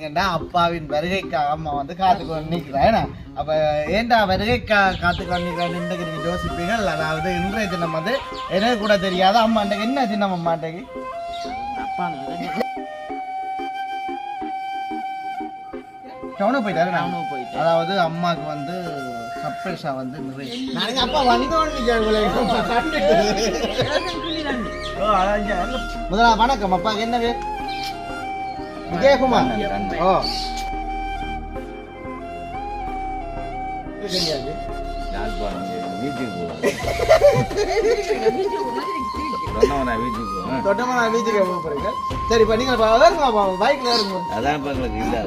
பாத்தீங்கன்னா அப்பாவின் வருகைக்காக அம்மா வந்து காத்துக்கொண்டு நிற்கிறேன் அப்ப ஏன்டா வருகைக்கா காத்துக்கொண்டு நிற்கிறேன் இன்றைக்கு நீங்க யோசிப்பீர்கள்? அதாவது இன்றைய தினம் வந்து எனக்கு கூட தெரியாத அம்மா இன்றைக்கு என்ன சின்னம் அம்மாட்டேக்கு டவுனுக்கு போயிட்டாரு நான் போயிட்டு. அதாவது அம்மாவுக்கு வந்து சர்ப்ரைஸா வந்து நிறைய அப்பா வந்தோன்னு முதலா வணக்கம் அப்பா என்ன பேர் போவேன் தொட்டமா நான் வீட்டுக்கு போக போறீங்க. சரி இப்போ நீங்கள் வருங்க பைக்கில் வருங்க அதான் இப்போ எங்களுக்கு இல்லை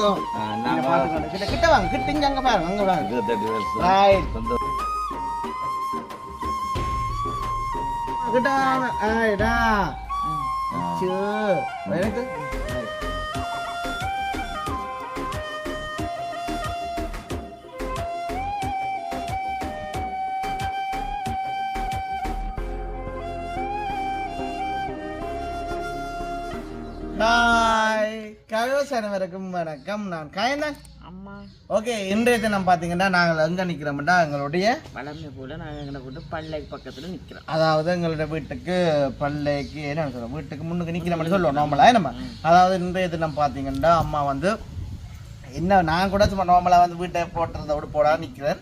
ஓ, நீங்க நாங்கள் பார்த்துக்கோங்க. கிட்ட கிட்ட வாங்க. கிட்ட இங்க அங்க பாருங்க. அங்க வாங்க. இருபத்தெட்டு வருஷம் ரைட் சொந்த கிட்ட வாங்க. ஆயிடா அச்சோ எனக்கு பாய் கவிவசனவருக்கும் வணக்கம். நான் கயந்தன் அம்மா. ஓகே இன்றைய தினம் பார்த்தீங்கன்னா நாங்கள் எங்கே நிற்கிறோம்னா எங்களுடைய வளமை போல நாங்கள் எங்களை கொண்டு பல்லை பக்கத்துல நிக்கிறோம். அதாவது எங்களுடைய வீட்டுக்கு பல்லைக்கு என்ன சொல்றோம் வீட்டுக்கு முன்னுக்கு நிற்கிற மாதிரி சொல்லுவோம் நார்மலாக நம்ம அதாவது இன்றைய தினம் பார்த்தீங்கன்னா அம்மா வந்து என்ன நான் கூட சும்மா நார்மலாக வந்து வீட்டை போட்டுறத விட போடா நிற்கிறேன்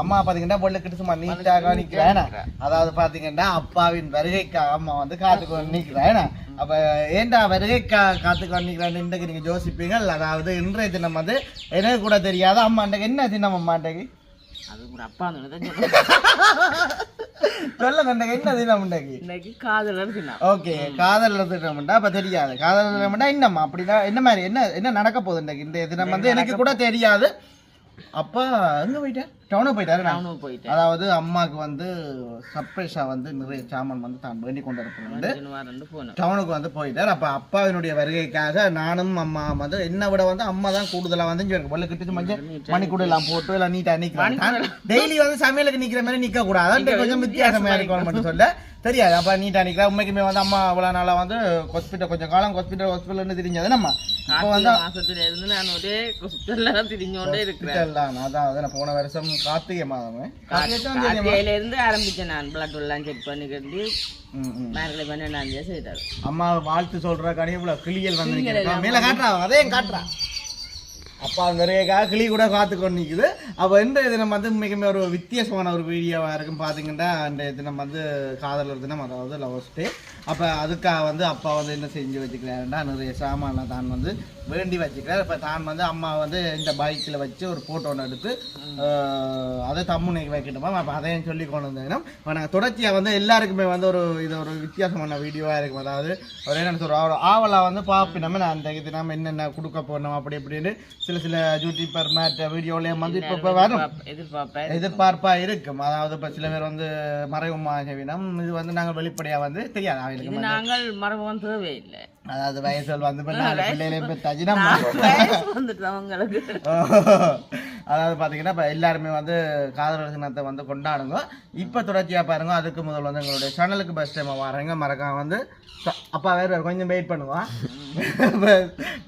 அம்மா பார்த்தீங்கன்னா பொண்ணுக்கிட்டு சும்மா நீட்டாக நிற்கிறேன் அதாவது பார்த்தீங்கன்னா அப்பாவின் வருகைக்காக அம்மா வந்து காத்துக்கொண்டு நிற்கிறேன் அப்போ ஏன்டா வருகைக்கா காத்துக்கொண்டு நிற்கிறேன்னு இன்றைக்கு நீங்கள் யோசிப்பீங்கள் அதாவது இன்றைய தினம் வந்து எனக்கு கூட தெரியாத. அம்மா இன்றைக்கு என்ன தினம் அம்மா இன்றைக்கு அது கூட அப்பா சொல்லுங்க இன்றைக்கு என்ன தினம் இன்றைக்கு இன்னைக்கு காதலர் தினம். ஓகே காதல் தினம்டா. அப்ப தெரியாது. காதல் தினம்டா என்னம்மா அப்படின்னா என்ன மாதிரி என்ன என்ன நடக்க போகுது இன்றைக்கு இந்த தினம் வந்து எனக்கு கூட தெரியாது. அப்பா எங்க போயிட்டார் டவுனுக்கு போயிட்டாரு நானும் போயிட்டேன். அதாவது அம்மாவுக்கு வந்து சர்ப்ரைஸா வந்து நிறைய சாமான் வந்து தான் வேண்டி கொண்டு போனோம். டவுனுக்கு வந்து போயிட்டார். அப்ப அப்பாவினுடைய வருகைக்காக நானும் அம்மா வந்து என்னை விட வந்து அம்மா தான் கூடுதலா வந்து இங்க வெள்ள கிட்டு மஞ்சள் மணிக்கூட எல்லாம் போட்டு எல்லாம் நீட்டா நிக்கிறேன். டெய்லி வந்து சமையலுக்கு நிக்கிற மாதிரி நிக்க கூடாது. கொஞ்சம் வித்தியாசமா இருக்கணும் மட்டும் சொல்ல. தெரியாது. அப்ப நீட்டா நிக்கிறா உண்மைக்குமே வந்து அம்மா அவ்வளவு நாளா வந்து ஹாஸ்பிட்டல் கொஞ்சம் காலம் ஹாஸ்பிட்டல் ஹாஸ்பிட்டல் தெரிஞ்சது நம்ம. இப்போ வந்து மாசத்துல இருந்து நான் ஒரே ஹாஸ்பிட்டல்ல தான் திரிஞ்சோண்டே இருக்கிறேன். அதான். அதான் போன வருஷம் கார்த்திகை மாதமே கார்த்திகையில இருந்து ஆரம்பிச்சேன் நான் பிளட் எல்லாம் செக் பண்ணிக்கிட்டு ம், ம். மேற்கொள்ள பன்னெண்டாம் தேதி செய்தார். அம்மா வாழ்த்து சொல்ற கனி இவ்வளவு கிளியல் வந்து. மேல காட்டுறா அதையும் காட்டுறா. அப்பா நிறையக்காக கிளி கூட காத்து கொண்டு நிக்குது. அப்போ இன்றைய தினம் வந்து மிகவும் ஒரு வித்தியாசமான ஒரு வீடியோவாக இருக்கும். பார்த்தீங்கன்னா இன்றைய தினம் வந்து காதலர் தினம் அதாவது லவர்ஸ் டே அப்போ அதுக்காக வந்து அப்பா வந்து என்ன செஞ்சு வச்சுக்கிறாருன்னா நிறைய சாமான்லாம் தான் வந்து வேண்டி வச்சுக்கிறார். இப்போ தான் வந்து அம்மா வந்து இந்த பைக்கில் வச்சு ஒரு ஃபோட்டோ ஒன்று எடுத்து அதை தம்முனைக்கு வைக்கட்டுமா அப்போ அதையும் சொல்லி கொண்டு வந்தீங்கன்னா இப்போ நாங்கள் தொடர்ச்சியாக வந்து எல்லாருக்குமே வந்து ஒரு இது ஒரு வித்தியாசமான வீடியோவாக இருக்கும். அதாவது ஒரு என்ன சொல்கிறோம் ஒரு ஆவலாக வந்து பார்ப்பினோமே நான் அந்த இது நம்ம என்னென்ன கொடுக்க போனோம் அப்படி இப்படின்னு சில சில யூடியூபர் மேட்ட வீடியோலையும் வந்து இப்போ இப்போ வரும். எதிர்பார்ப்பேன் எதிர்பார்ப்பா இருக்கும். அதாவது இப்போ சில பேர் வந்து வினம். இது வந்து நாங்கள் வெளிப்படையாக வந்து தெரியாது. அவங்களுக்கு இது நாங்கள் மரபம் தேவையில்லை அதாவது வயசுகள் வந்து இப்போ நாலு பிள்ளைகளையும் பெற்றாச்சு நம்ம வயசு வந்துட்டு அவங்களுக்கு. அதாவது பார்த்தீங்கன்னா இப்போ எல்லாருமே வந்து காதலர் தினத்தை வந்து கொண்டாடுங்க. இப்போ தொடர்ச்சியாக பாருங்க அதுக்கு முதல் வந்து எங்களுடைய சேனலுக்கு பெஸ்ட் டைம் வரீங்க. மறக்காம வந்து அப்பா வேறு கொஞ்சம் வெயிட் பண்ணுவோம்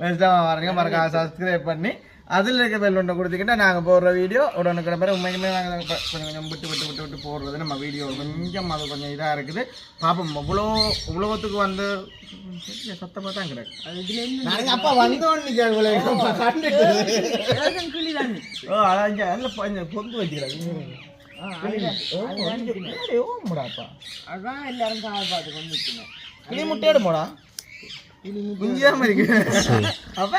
பெஸ்ட் டைம் வரீங்க. மறக்காம சப்ஸ்கிரைப் பண்ணி அதில் இருக்க பெல் ஒன்று கொடுத்துக்கிட்டா நாங்கள் போடுற வீடியோ உடனுக்குற பிறகு உண்மைக்குமே நாங்கள் கொஞ்சம் கொஞ்சம் விட்டு விட்டு விட்டு விட்டு போடுறது. நம்ம வீடியோ கொஞ்சம் அது கொஞ்சம் இதாக இருக்குது. பார்ப்போம் இவ்வளோ இவ்வளோத்துக்கு வந்து சத்தமாக தான் கிடக்கு. நாளைக்கு அப்பா வந்தோன்னு ஓ. இங்க அதுல கொஞ்சம் பொந்து வச்சுக்கிறாங்க அதான் எல்லாரும் பார்த்து கொண்டு கிளி முட்டையோட போடா குஞ்சாம இருக்கு. அப்ப?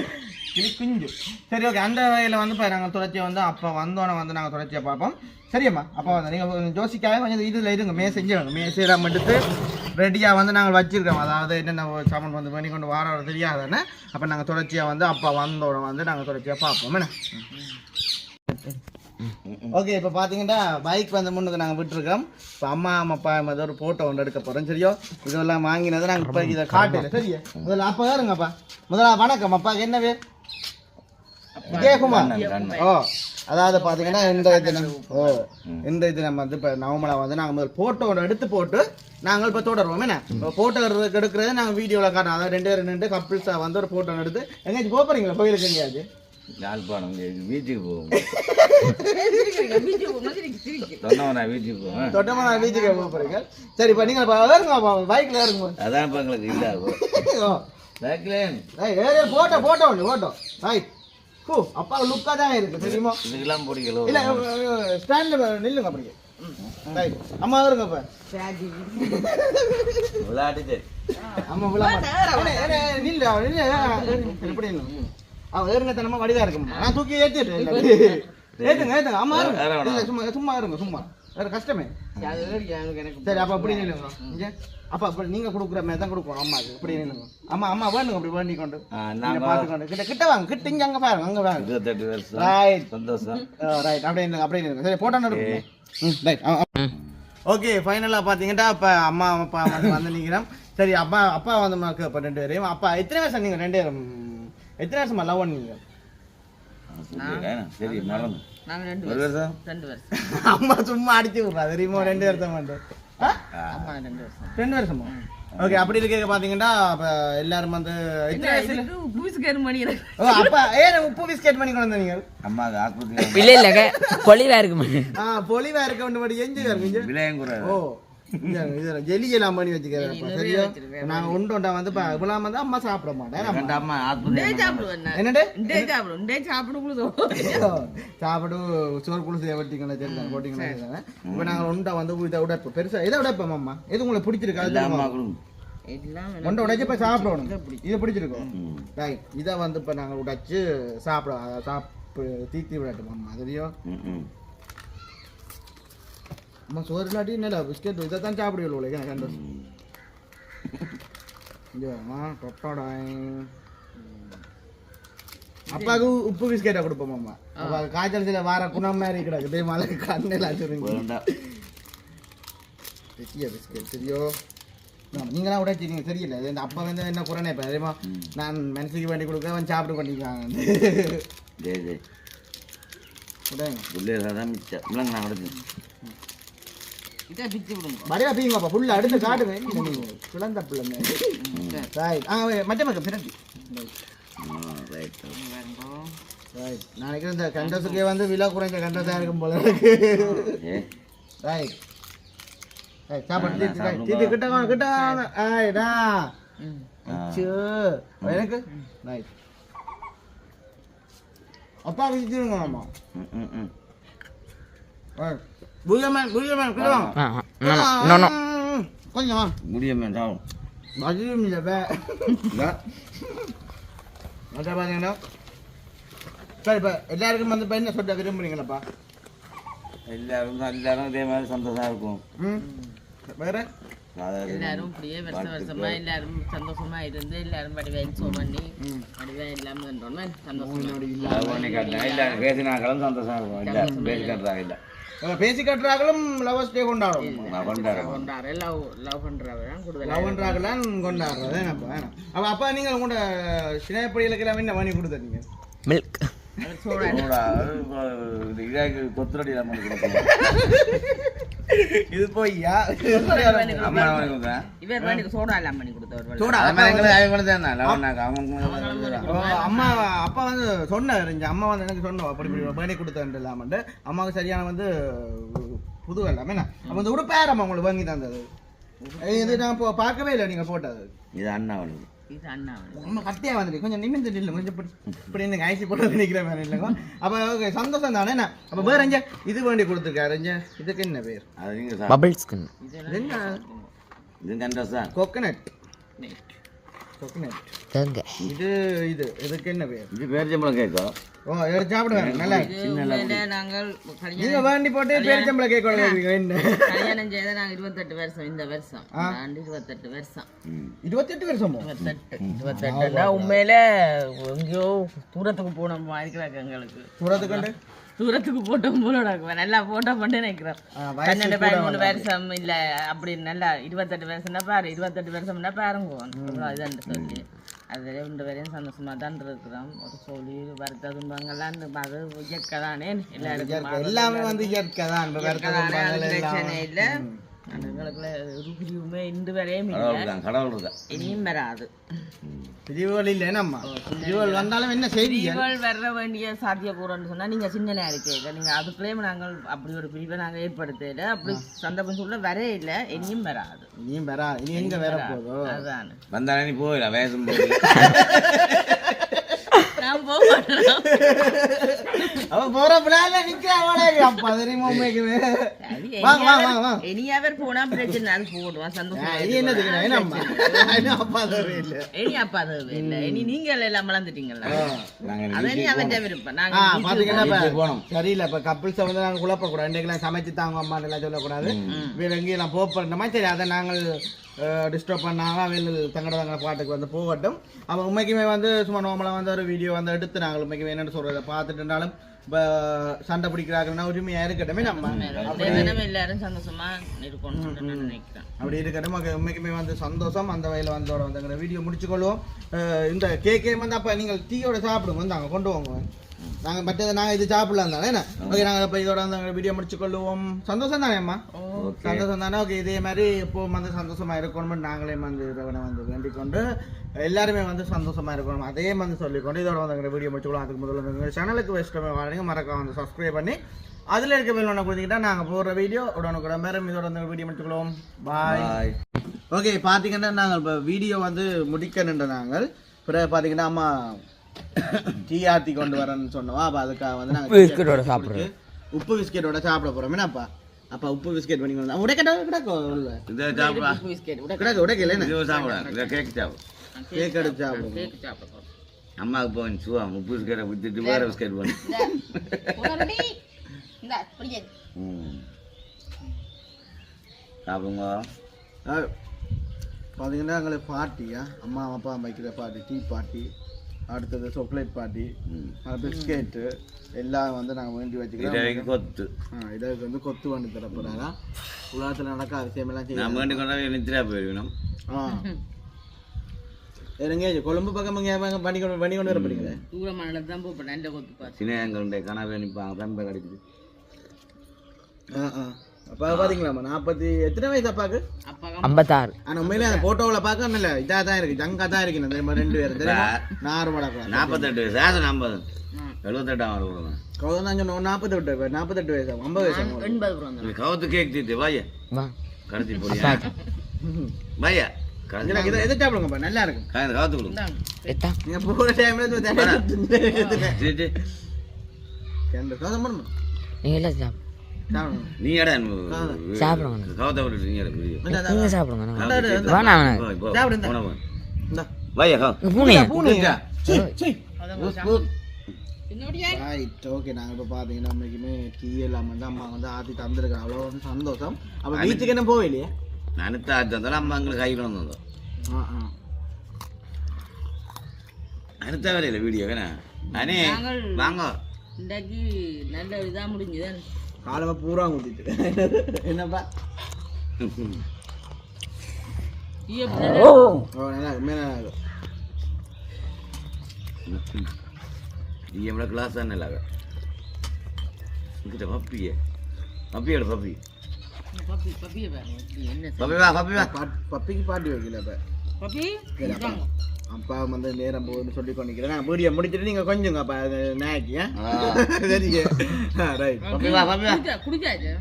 கிளிமுட்டை கிளி குஞ்சு சரி ஓகே அந்த வகையில் வந்து இப்போ நாங்கள் தொடர்ச்சியை வந்து அப்போ வந்தோன்னே வந்து நாங்கள் தொடர்ச்சியாக பார்ப்போம். சரியம்மா அப்போ வந்து நீங்கள் ஜோசிக்காக கொஞ்சம் இதில் இருங்க மே செஞ்சிருங்க மே செய்யலாம் எடுத்து ரெடியாக வந்து நாங்கள் வச்சிருக்கோம் அதாவது என்னென்ன சாமான் வந்து பண்ணி கொண்டு வர தெரியாதானே? அப்போ நாங்கள் தொடர்ச்சியாக வந்து அப்போ வந்தோடனே வந்து நாங்கள் தொடர்ச்சியாக பார்ப்போம். என்ன? ஓகே இப்போ பார்த்தீங்கன்னா பைக் வந்து முன்னுக்கு நாங்கள் விட்டுருக்கோம். இப்போ அம்மா அம்மா அப்பா மாதிரி ஒரு ஃபோட்டோ ஒன்று எடுக்க போகிறோம் சரியோ? இதெல்லாம் வாங்கினது நாங்கள் இப்போ இதை காட்டல. சரியா? முதல்ல அப்பா யாருங்கப்பா? முதல்ல வணக்கம் அப்பா. என்ன பேர் விஜயகுமார். ஓ அதாவது பாத்தீங்கன்னா இன்றைய தினம். ஓ இன்றைய தினம் வந்து இப்போ நவமலா வந்து நாங்கள் முதல் போட்டோ எடுத்து போட்டு நாங்கள் இப்போ தொடருவோம் என்ன? போட்டோ எடுக்கிறது நாங்கள் வீடியோவில் காட்டுறோம். அதாவது ரெண்டு பேரும் நின்று கப்பிள்ஸாக வந்து ஒரு போட்டோ எடுத்து எங்கேயாச்சும் போக போறீங்களா? கோயிலுக்கு எங்கேயாச்சும்? யாழ்ப்பாணம் வீட்டுக்கு போவோம். சொன்னவனா வீட்டுக்கு போவோம் போக போறீங்க சரி இப்போ நீங்கள் பைக்கில் ஏறுங்க அதான் இப்ப எங்களுக்கு இல்ல ஓ சைக்கிளேன் ஏய், ஏறு போட்டோ போட்டோ ஒன்று போட்டோ ரைட் ஹூ அப்பா லுக்காக தான் இருக்கு தெரியுமா இதுக்கெல்லாம் பிடிக்கல இல்ல ஸ்டாண்ட்ல நில்லுங்க அப்படியே ரைட் அம்மா வருங்க இப்ப. விளையாட்டுச்சு அம்மா விழாம நில்லு நில்லு எப்படி நில்லு அவ ஏறுங்கத்தனமா வடிவா இருக்குமா நான் தூக்கி ஏத்திட்டு ஏத்துங்க ஏத்துங்க. அம்மா இருங்க சும்மா சும்மா இருங்க சும்மா. வேற கஷ்டமே. சரி அப்ப அப்படி நில்லுங்க. இங்க அப்ப அப்ப நீங்க கொடுக்குற மாதிரி தான் கொடுக்கணும் அம்மாக்கு இப்படி நில்லுங்க. அம்மா அம்மா வேணுங்க அப்படி வேண்டி கொண்டு. நீங்க பாத்துக்கொண்டு கிட்ட கிட்ட வாங்க கிட்ட இங்க அங்க பாருங்க அங்க வாங்க இருபத்தெட்டு வருஷம் ரைட் சந்தோஷம். ரைட் அப்படியே அப்படியே இருங்க சரி போட்டோ எடுப்போம். ம் ரைட் ஓகே ஃபைனலாக பார்த்தீங்கன்னா இப்போ அம்மா அப்பா வந்து வந்து நிற்கிறோம் சரி அப்பா அப்பா வந்து இப்போ ரெண்டு பேரையும் அப்பா எத்தனை வருஷம் நீங்கள் ரெண்டு பேரும். எத்தனை வருஷமா லவ் பண்ணீங்க சரி மறந்து. நாங்க ரெண்டு ஒரு வருஷம். வருஷம்? ரெண்டு வருஷம். அம்மா சும்மா அடிச்சு விட்றா. தெரியுமா ரெண்டு வருஷம் ரெண்டு வருஷம். ரெண்டு வருஷமா? ஓகே அப்படி இருக்க பார்த்தீங்கன்னா இப்போ எல்லாரும் வந்து எத்தனை வயசுல? பூசுக்காரு மணி எனக்கு. ஓ அப்பா ஏன் உப்பு பிஸ்கெட் பண்ணி கொண்டு வந்தீங்க. அம்மாவுக்கு ஆஸ்பத்திரி இல்ல இல்லங்க பொலிவா இருக்குமா ஆ பொலிவா இருக்க மட்டும் எஞ்சி கூட ஓ இந்த இது ஜெலி எல்லாம் பண்ணி வச்சுக்கிறேன் சரியா? நாங்க உண்டு உண்டா வந்து பா- இப்பெல்லாம் வந்து அம்மா சாப்பிட மாட்டேன் அம்மா? கொடுத்தோம் சாப்பிடு சோறு வெட்டிங்களா தெரியும் போட்டிங்களா இப்போ நாங்கள் உண்டை வந்து இதை உடைப்போம். பெருசா இதை உடைப்போம் அம்மா? எது உங்களுக்கு பிடிச்சிருக்கு? அது அம்மா தெரியுமா? கொடுங்க. எல்லாம் உண்டை உடைச்சு இப்போ சாப்பிடணும். இது பிடிச்சிருக்கும். ரைட் இதை வந்து இப்போ நாங்கள் உடைச்சு சாப்பிட சாப்பிட்டு தீத்தி விடட்டும் அம்மா? தெரியும்? அம்மா சோறு இல்லாட்டி என்ன பிஸ்கெட் இதை தான் சாப்பிடுவீங்க எனக்கு சந்தோஷம் இங்க வாம்மா, தொட்டோடாய். அப்பாவுக்கு உப்பு பிஸ்கெட்டை கொடுப்போம் அம்மா அப்பா காய்ச்சல் சில வார குணம் மாதிரி கிடக்கு கண்ணில் வச்சுருங்க வேண்டாம். பெரிய பிஸ்கெட் சரியோ? நீங்களாம் உடைச்சிங்க சரியில்லை. இது இந்த அப்பா வந்து என்ன குறைனே இப்போ தெரியுமா? நான் மனசுக்கு வேண்டி கொடுக்க அவன் சாப்பிட்டு பண்ணிக்காங்க ஜெய் ஜெய் உடையங்க பிள்ளைகள் தான் மிச்சம். இல்லைங்க நான் இதை பிச்சு விடுங்க. வரையா பீங்கப்பா ஃபுல்லாக அடுத்து காட்டுவேன் குழந்த பிள்ளைங்க. ரைட் ஆ மற்ற மக்கள் பிரண்டி ரைட் ரைட் நாளைக்கு இந்த கண்டசுக்கே வந்து விலை குறைஞ்ச கண்டதாக இருக்கும் போல ரைட் ரைட் சாப்பாடு தீட்டு கிட்ட கிட்ட ஆயிடா அச்சோ. எனக்கு? ரைட் அப்பா விசிச்சிருங்க அம்மா ம் ம் ம். ரைட் புரியமேன் புரியமேன் கிட்ட வாங்க நோ நோ ம், கொஞ்சம் வாங்க முடியுமே மதியம் இல்லை வே பார்த்தீங்கன்னா சரி இப்போ எல்லாருக்கும் வந்து இப்போ என்ன சொல்ல விரும்புறீங்களாப்பா எல்லாரும் எல்லாரும் இதே மாதிரி சந்தோஷமா இருக்கும் ம் வேற எல்லாரும் இப்படியே வருஷம் வருஷமா எல்லாரும் சந்தோஷமா இருந்து எல்லாரும் வடிவேன் சோ பண்ணி வடிவேன் எல்லாமே இருந்தோம்னா சந்தோஷமா love பேசினாங்களும் சந்தோஷமா இருக்கும் இல்லை பேசி காட்டுறாங்க இல்லை பேசி கட்டுறாங்களும் லவர்ஸ் டே கொண்டாடும். கொண்டாடுற லவ் லவ் பண்றவன் கூடுதல் லவ்ன்றாங்களாம் கொண்டாடுறது. அப்போ அப்பா நீங்கள் உங்களோட சின்ன பிள்ளைகளுக்கெல்லாம் என்ன பண்ணி கொடுத்தீங்க? மில்க் கொத்துரடி இது போய்யா அம்மா அப்பா வந்து சொன்னார் இங்க அம்மா வந்து எனக்கு சொன்னோம் அப்படி பேணி கொடுத்தேன் இல்லாமட்டு அம்மாவுக்கு சரியான வந்து புது வெள்ளம் என்ன? அப்போ இந்த உடுப்பேர் அம்மா உங்களுக்கு வாங்கி தந்தது. இது நான் பார்க்கவே இல்லை நீங்கள் போட்டது. இது அண்ணா இது அண்ணா நம்ம கொஞ்சம் நிமிந்து நில்லு. கொஞ்சம் இப்படி இப்படி ஐசி போட்டு நிற்கிற மாதிரி இல்லைங்க அப்போ ஓகே சந்தோஷம் தானே? என்ன? அப்போ வேற எங்க இது வேண்டி கொடுத்துருக்காரு. இதுக்கு என்ன பேர்? அது நீங்க சாப்பிடு. Bubble skin. இது என்ன? இது கண்டஸ் தான் கொக்கனட் கொக்கனட் தேங்க இது இது இதுக்கு என்ன பேர்? இது பேரிச்சம்பளம் கேட்கும் ஓ எடுத்து சாப்பிடுவேன் நல்லா இது உண்மையிலே நாங்கள் கல்யாணம் வேண்டி போட்டு பேரிச்சம்பளை கேட்க கூடாது என்ன? கல்யாணம் செய்த நாங்க இருபத்தெட்டு வருஷம் இந்த வருஷம். ஆண்டு இருபத்தெட்டு வருஷம். இருபத்தெட்டு வருஷமோ? இருபத்தெட்டு இருபத்தெட்டுனா உண்மையில எங்கேயோ தூரத்துக்கு போன மாதிரி எங்களுக்கு. தூரத்துக்கு கண்டு தூரத்துக்கு போட்டோம் போல நல்லா போட்டோ பண்ணி நினைக்கிறோம். பன்னெண்டு பதிமூணு வருஷம் இல்ல அப்படி நல்லா இருபத்தெட்டு வருஷம்னா பாரு இருபத்தெட்டு வருஷம்னா பாருங்க. சொல்லி அதில் ரெண்டு வரையும் சந்தோஷமா தான் இருக்கிறோம் ஒரு சொல்லி வருத்த துன்பங்கள்லாம் இந்த- அது இயற்கை தானே எல்லாருக்கும் எல்லாமே வந்து இயற்கை தான் பிரச்சனை எல்லாம். இல்லை எங்களுக்குள்ள ஒரு பிரிவுமே இன்று வரையும் இல்லை. கடவுள் தான் கடவுள் இருக்கா இனியும் வராது. பிரிவுகள் இல்லை நம்ம பிரிவுகள் வந்தாலும் என்ன செய்வீங்க பிரிவுகள் வர வேண்டிய சாத்தியக்கூறன்னு சொன்னா நீங்க சின்னனா இருக்கீங்க நீங்க அதுக்குள்ளேயும் நாங்கள் அப்படி ஒரு பிரிவை நாங்க ஏற்படுத்தல. அப்படி சந்தர்ப்பம் சொல்ல வரே இல்லை. இனியும் வராது. நீ வரா இனி எங்க வேற போதோ அதான். வந்தானே நீ போயிடலாம் வயசும் போயிடல நான் போக மாட்டேன்? அவ போற பிள்ளைல நிக்கிறா அவளே அப்பா தெரியுமா உண்மைக்குமே அது வா வா வா வா. இனியாவர் போனா பிரச்சனை அது போடுவான் ஆ, சந்தோஷம் இனி என்ன தெரியும் என்னம்மா? இன்னும் அப்பா தர இல்ல. இனி அப்பா அது இல்லை. இனி நீங்க எல்லாம் மலர்ந்துட்டீங்களா நாங்கள் அதை நீ அவன் விருப்பம் ஆ நாங்க பாத்தீங்கன்னா போனோம். சரியில்லை இப்ப கப்பிள்ஸை வந்து நாங்க குழப்பக்கூடாது இன்றைக்கெல்லாம் சமைச்சு தாங்க அம்மா எல்லாம் சொல்லக்கூடாது. வேற எங்கேயும் போக போறோமா சரி அதை நாங்கள் டிஸ்டர்ப் பண்ணாம அவள் தங்கட தங்கட பாட்டுக்கு வந்து போகட்டும். அவன் உண்மைக்குமே வந்து சும்மா நார்மலாக வந்து ஒரு வீடியோ வந்து எடுத்து நாங்கள் உண்மைக்குமே என்னென்னு சொல்றதை? பார்த்துட்டுனாலும் சண்டை பிடிக்கிறாங்கன்னா உரிமையா இருக்கட்டுமே நம்ம. எல்லாரும் சந்தோஷமா நினைக்கிறேன். அப்படி இருக்கட்டும் மக்க- உண்மைக்குமே வந்து சந்தோஷம் அந்த வகையில் வந்து ஒரு வந்து வீடியோ முடிச்சுக்கொள்வோம். இந்த கேக்கே வந்து அப்போ நீங்கள் டீயோட சாப்பிடுங்க வந்து அங்கே கொண்டு வாங்க நாங்கள் மற்றது நாங்கள் இது சாப்பிடலாம் தானே என்ன? ஓகே நாங்கள் இப்போ இதோட அந்த வீடியோ முடிச்சுக்கொள்வோம் சந்தோஷம் தானே அம்மா? சந்தோஷம் தானே? ஓகே இதே மாதிரி எப்பவும் வந்து சந்தோஷமா இருக்கணும்னு நாங்களே வந்து இறைவனை வந்து வேண்டிக் கொண்டு எல்லாருமே வந்து சந்தோஷமா இருக்கணும். அதே வந்து சொல்லிக்கொண்டு இதோட வந்து எங்கள் வீடியோ முடிச்சுக்கலாம் அதுக்கு முதல்ல வந்து எங்கள் சேனலுக்கு வெஸ்டமே வாங்க மறக்காம வந்து சப்ஸ்கிரைப் பண்ணி அதில் இருக்க மேல் ஒன்று கொடுத்தீங்கன்னா நாங்கள் போடுற வீடியோ உடனுக்குடன் மேலும் இதோட வந்து வீடியோ முடிச்சுக்கலாம் பாய் ஓகே பார்த்தீங்கன்னா நாங்கள் இப்போ வீடியோ வந்து முடிக்கணுன்ற நாங்கள். பிறகு பார்த்தீங்கன்னா அம்மா டீ ஆத்தி கொண்டு வரேன்னு சொன்னோம் அப்போ அதுக்காக வந்து நாங்கள் பிஸ்கட்டோட சாப்பிடுறோம் உப்பு பிஸ்கெட்டோட சாப்பிட போகிறோம் என்னப்பா அப்பா? உப்பு பிஸ்கெட் பண்ணி கொண்டு உடைக்கட்டா கிடக்கும் உள்ள. இதை சாப்பிடா. பிஸ்கெட் கிடக்கு உடைக்கல என்ன? இது சாப்பிடலாம் இதை கேக் சாப்பிடு. கேக் எடுத்து சாப்பிடுவோம் கேக் சாப்பிடுறோம் அம்மாவுக்கு போய் சுவா. உப்பு பிஸ்கெட்டை வித்துட்டு வேற பிஸ்கெட் பண்ணு. சாப்பிடுங்க. பார்த்தீங்கன்னா எங்களுக்கு பார்ட்டியா அம்மா அப்பா வைக்கிற பார்ட்டி டீ பார்ட்டி அடுத்தது சாக்லேட் பார்ட்டி ம். பிஸ்கெட்டு எல்லாம் வந்து நாங்கள் வேண்டி இதை வச்சுக்கிறோம் கொத்து. ஆ இதற்கு வந்து கொத்து வண்டி தரப்போறாரா உலகத்தில் நடக்காத விஷயமெல்லாம் நான் செய்யலாம் வேண்டி கொண்டா நித்திரா போயிருக்கணும். ஆ. எங்க கொழும்பு பக்கம் இங்கே பண்ணி கொண்டு பண்ணி கொண்டு வர போறீங்களே? தூரமான இடத்துல தான் போப்பேன் நல்ல கொத்து சின்ன கனவு நிற்பாங்க பெம்பை கிடைக்குது. ஆ ஆ. அப்பா பார்த்தீங்களாம்மா நாற்பத்தி எத்தனை வயசு அப்பாவுக்கு அப்பா ஐம்பத்தாறு. ஆனால் உண்மையிலே அந்த ஃபோட்டோவில் பார்க்க நல்ல இதாக தான் இருக்கு ஜங்கா தான் இருக்கு தெரியுமா ரெண்டு பேரும். தெரியுமா? நார்மலாக நாற்பத்தெட்டு சேதம் ஐம்பது எழுபத்தெட்டாம் வருவோம் கௌதம் தான் சொன்னோம் நாற்பத்தி எட்டு நாற்பத்தெட்டு வயசு ஐம்பது வயசு. எண்பது கவுத்து கேக் தீட்டு வாய. வா. கடைசி போறியா? வாயா. நல்லா இருக்கும். கவுத்து கொடுங்க நீங்கள் போகிற டைமில் எல்லாம் நீ எடா சாப்பிடுங்க. கவுத்த விட்டு நீ பெரிய நீங்க சாப்பிடுங்க நான் வேணாம் வேணாம். போன வாயா இங்க பூனையா. ரைட் ஓகே நாங்கள் இப்போ பார்த்தீங்கன்னா அன்றைக்குமே டீ எல்லாம் வந்து அம்மா வந்து ஆற்றி தந்துருக்காங்க அவ்வளோ வந்து சந்தோஷம். அப்போ வீட்டுக்கு என்ன போவே இல்லையா அனுத்த ஆச்சு அம்மா எங்களுக்கு கையில் வந்தோம் ஆ ஆ. அனுத்த வேலையில வீடியோ வேணா அனே வாங்க. இன்றைக்கு நல்ல இதா முடிஞ்சுதான் காலமாக பூரா ஊற்றிட்டு என்னப்பா? ஓ. நல்லா இருக்கு. மேலே நல்லா இருக்கு. நீ எவ்வளோ கிளாஸ் தானே இல்லாத இங்கிட்ட பப்பியே. பப்பியோட பப்பி. பப்பி வா பப்பி வா. பாட்- பப்பிக்கு பாட்டி வைக்கல இப்போ பப்பி? அப்பா வந்து நேரம் போகுதுன்னு சொல்லி கொண்டிக்கிறேன் நான் வீடியோ முடிச்சுட்டு நீங்கள் கொஞ்சங்க அப்பா நாய்க்கு சரிங்க. ரைட் பப்பி குடிச்சாச்சு?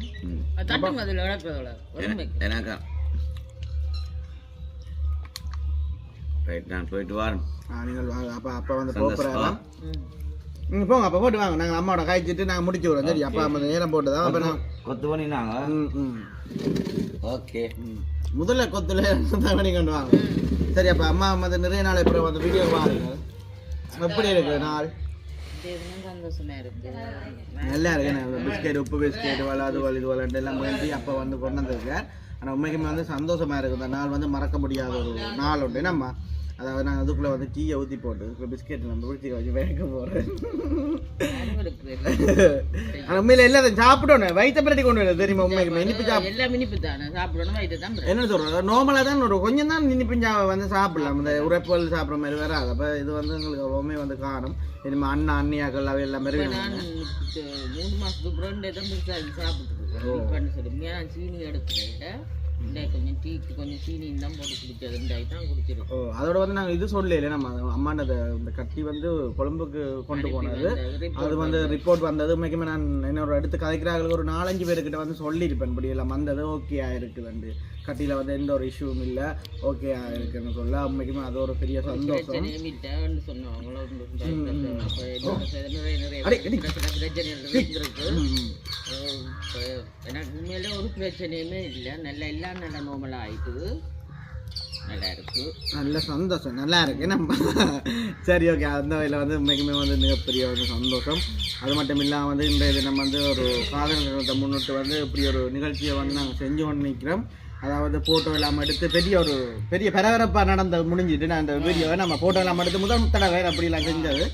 தட்டுங்க அதில் விளக்குறதோட எனக்கா? ரைட் நான் போயிட்டு வரேன். ஆ நீங்கள் வாங்க. அப்பா அப்பா வந்து. போகிறாரா ம் போங்க அப்பா போட்டு வாங்க. நாங்கள் அம்மாவோட காய்ச்சிட்டு நாங்கள் முடிச்சு விடுறோம் சரி அப்பா வந்து நேரம் போட்டு தான் அப்போ நான் கொத்து பண்ணினாங்க. ம் ம். ஓகே ம். முதல்ல கொத்துல தவணி கொண்டு வாங்க. சரி அப்போ அம்மா வந்து நிறைய நாள் அப்புறம் வந்து வீடியோ பாருங்க. எப்படி இருக்கு நாள்? இதுவும் இருக்கு. நல்லா இருக்கு பிஸ்கெட் உப்பு பிஸ்கெட் வலை அது வலி இது வலன்ட்டு எல்லாம் வேண்டி அப்போ வந்து கொண்டு வந்திருக்கேன். ஆனால் உண்மைக்குமே வந்து சந்தோஷமாக இருக்குது அந்த நாள் வந்து மறக்க முடியாத ஒரு நாள் உண்டு. நம்ம அதாவது நான் அதுக்குள்ளே வந்து டீயை ஊற்றி போட்டு பிஸ்கெட் நம்ம பிடிச்சி வச்சு வேக போகிறேன். ஆனால் உண்மையில எல்லாத்தையும் சாப்பிடணும் வயிற்ற பிரட்டி கொண்டு வரது தெரியுமா உண்மைக்கு இனிப்பு சாப்பிட எல்லாம் இனிப்பு தானே? சாப்பிடணும் வயிற்று தான் பிறகு. என்ன சொல்றது? நார்மலாக தான் ஒரு கொஞ்சம் தான் இனிப்பு வந்து சாப்பிடலாம். இந்த உரைப்பல் சாப்பிட்ற மாதிரி வராது. அப்போ இது வந்து எங்களுக்கு ரொம்பவே வந்து காணும் இனிமே அண்ணா அண்ணியாக்கள் அவை எல்லாம் மாதிரி மூணு மாசத்துக்கு ரெண்டு தான் சொல்லி நான் சீனி இந்த கொஞ்சம் டீக்கு கொஞ்சம் சீனி தான் போட்டு குடிச்சது இந்த தான் குடிச்சிருக்கோம் ஓ அதோட வந்து நாங்கள் இது சொல்லல நம்ம அம்மாண்ட இந்த கட்டி வந்து கொழும்புக்கு கொண்டு போனது. அது வந்து ரிப்போர்ட் வந்தது. உண்மைக்குமே நான் என்னோட எடுத்து கதைக்கிறார்கள் ஒரு நாலஞ்சு பேர்கிட்ட வந்து சொல்லியிருப்பேன். இப்படி எல்லாம் வந்தது ஓகே ஆயிருக்குதுண்டு கட்டியில் வந்து எந்த ஒரு இஷ்யூவும் இல்லை. ஓகே ஆயிருக்குன்னு சொல்ல. உண்மைக்குமே அது ஒரு பெரிய சந்தோஷம். எனக்கு உண்மையில ஒரு பிரச்சனையுமே இல்லை. நல்லா எல்லாம் நல்லா நார்மலாக ஆயிட்டுது நல்லா இருக்கு. நல்ல சந்தோஷம். நல்லா இருக்கு. நம்ம சரி ஓகே அந்த வகையில் வந்து உண்மைக்குமே வந்து மிகப்பெரிய ஒரு சந்தோஷம். அது மட்டும் இல்லாமல் வந்து இந்த இது நம்ம வந்து ஒரு காதல் நிறுவனத்தை முன்னிட்டு வந்து இப்படி ஒரு நிகழ்ச்சியை வந்து நாங்கள் செஞ்சு கொண்டு நிற்கிறோம் அதாவது ஃபோட்டோ எல்லாம் எடுத்து பெரிய ஒரு பெரிய பரபரப்பாக நடந்த முடிஞ்சிட்டு நான் அந்த வீடியோவை நம்ம ஃபோட்டோ எல்லாம் எடுத்து முதல் தடவை அப்படிலாம் செஞ்சது.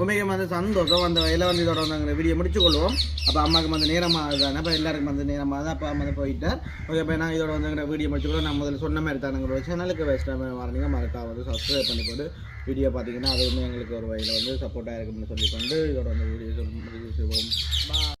உண்மைக்கும் வந்து சந்தோஷம். அந்த வகையில் வந்து இதோட வந்து நாங்கள் வீடியோ முடிச்சு கொள்வோம். அப்போ அம்மாவுக்கு வந்து நேரமாக தானே அப்போ எல்லாருக்கும் வந்து நேரமாக தான் அப்பா வந்து போயிட்டார் ஓகே அப்போ நான் இதோட வந்து வீடியோ முடிச்சுக்கொள்ள நான் முதல்ல சொன்ன மாதிரி தான் எங்களோட சேனலுக்கு வேஸ்ட்டாக மாறினீங்க வரீங்க மறக்காம வந்து சப்ஸ்கிரைப் பண்ணி போட்டு வீடியோ பார்த்தீங்கன்னா அது எங்களுக்கு ஒரு வகையில் வந்து சப்போர்ட்டாக இருக்கும்னு சொல்லிக்கொண்டு இதோட வந்து வீடியோ முடிவு செய்வோம்